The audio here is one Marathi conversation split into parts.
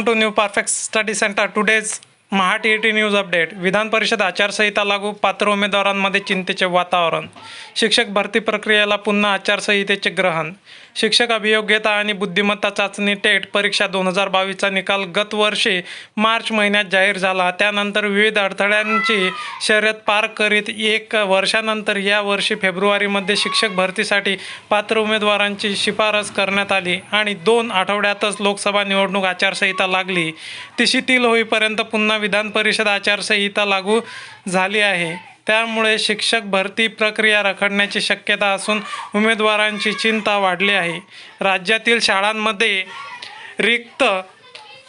Welcome to New Perfect Study Center. Today's T T news update विधान परिषद आचारसंहिता लागू पात्र उमेदवारांमध्ये चिंतेचे वातावरण. शिक्षक भरती प्रक्रियेला पुन्हा आचारसंहितेचे ग्रहण. शिक्षक अभियोग्यता आणि बुद्धिमत्ता चाचणी टेट परीक्षा दोन हजार बावीसचा निकाल गत वर्षी मार्च महिन्यात जाहीर झाला. त्यानंतर विविध अडथळ्यांची शर्यत पार करीत एक वर्षानंतर या वर्षी फेब्रुवारीमध्ये शिक्षक भरतीसाठी पात्र उमेदवारांची शिफारस करण्यात आली आणि दोन आठवड्यातच लोकसभा निवडणूक आचारसंहिता लागली. ती शिथिल होईपर्यंत पुन्हा विधान परिषद आचारसंहिता लागू झाली आहे. त्यामुळे शिक्षक भरती प्रक्रिया रखडण्याची शक्यता असून उमेदवारांची चिंता वाढली आहे. राज्यातील शाळांमध्ये रिक्त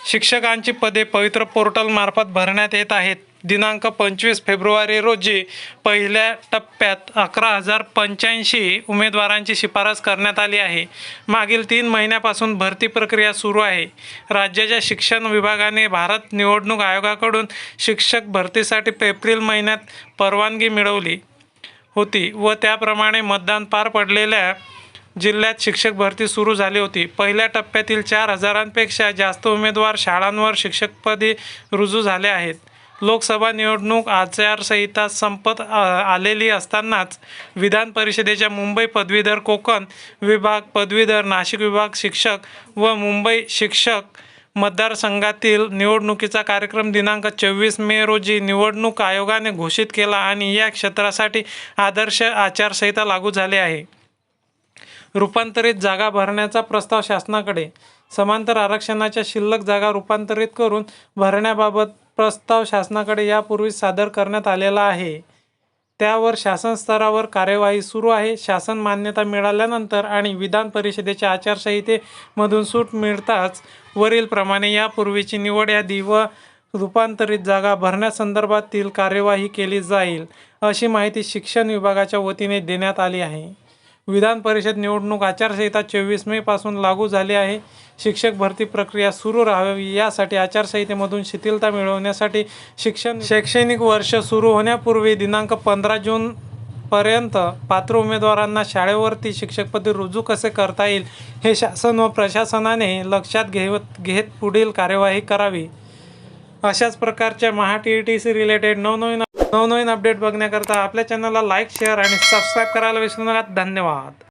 शिक्षकांची पदे पवित्र पोर्टलमार्फत भरण्यात येत आहेत. दिनांक पंचवीस फेब्रुवारी रोजी पहिल्या टप्प्यात अकरा हजार पंच्याऐंशी उमेदवारांची शिफारस करण्यात आली आहे. मागील तीन महिन्यापासून भरती प्रक्रिया सुरू आहे. राज्याच्या शिक्षण विभागाने भारत निवडणूक आयोगाकडून शिक्षक भरतीसाठी एप्रिल महिन्यात परवानगी मिळवली होती व त्याप्रमाणे मतदान पार पडलेल्या जिल्ह्यात शिक्षक भरती सुरू झाली होती. पहिल्या टप्प्यातील चार हजारांपेक्षा जास्त उमेदवार शाळांवर शिक्षकपदी रुजू झाले आहेत. लोकसभा निवडणूक आचारसंहिता संपत आ- आलेली असतानाच विधान परिषदेच्या मुंबई पदवीधर कोकण विभाग पदवीधर नाशिक विभाग शिक्षक व मुंबई शिक्षक मतदारसंघातील निवडणुकीचा कार्यक्रम दिनांक चोवीस मे रोजी निवडणूक आयोगाने घोषित केला आणि या क्षेत्रासाठी आदर्श आचारसंहिता लागू झाली आहे. रूपांतरित जागा भरण्याचा प्रस्ताव शासनाकडे. समांतर आरक्षणाच्या शिल्लक जागा रूपांतरित करून भरण्याबाबत प्रस्ताव शासनाकडे यापूर्वी सादर करण्यात आलेला आहे. त्यावर शासन स्तरावर कार्यवाही सुरू आहे. शासन मान्यता मिळाल्यानंतर आणि विधान परिषदेच्या आचारसंहितेमधून सूट मिळताच वरीलप्रमाणे यापूर्वीची निवड यादी व रूपांतरित जागा भरण्यासंदर्भातील कार्यवाही केली जाईल अशी माहिती शिक्षण विभागाच्या वतीने देण्यात आली आहे. विधान परिषद निवडणूक आचारसंहिता चोवीस मे पासून लागू झाली आहे. शिक्षक भरती प्रक्रिया सुरू राहावी यासाठी आचारसंहितेमधून शिथिलता मिळवण्यासाठी शिक्षण शैक्षणिक वर्ष सुरू होण्यापूर्वी दिनांक पंधरा जून पर्यंत पात्र उमेदवारांना शाळेवरती शिक्षकपदी रुजू कसे करता येईल हे शासन व प्रशासनाने लक्षात घेत घेत पुढील कार्यवाही करावी. अशाच प्रकारच्या महा T E T C related नवनवीन नवनवीन अपडेट बघण्याकरता आपल्या चॅनलला लाईक शेअर आणि सबस्क्राईब करायला विसरू नका. धन्यवाद.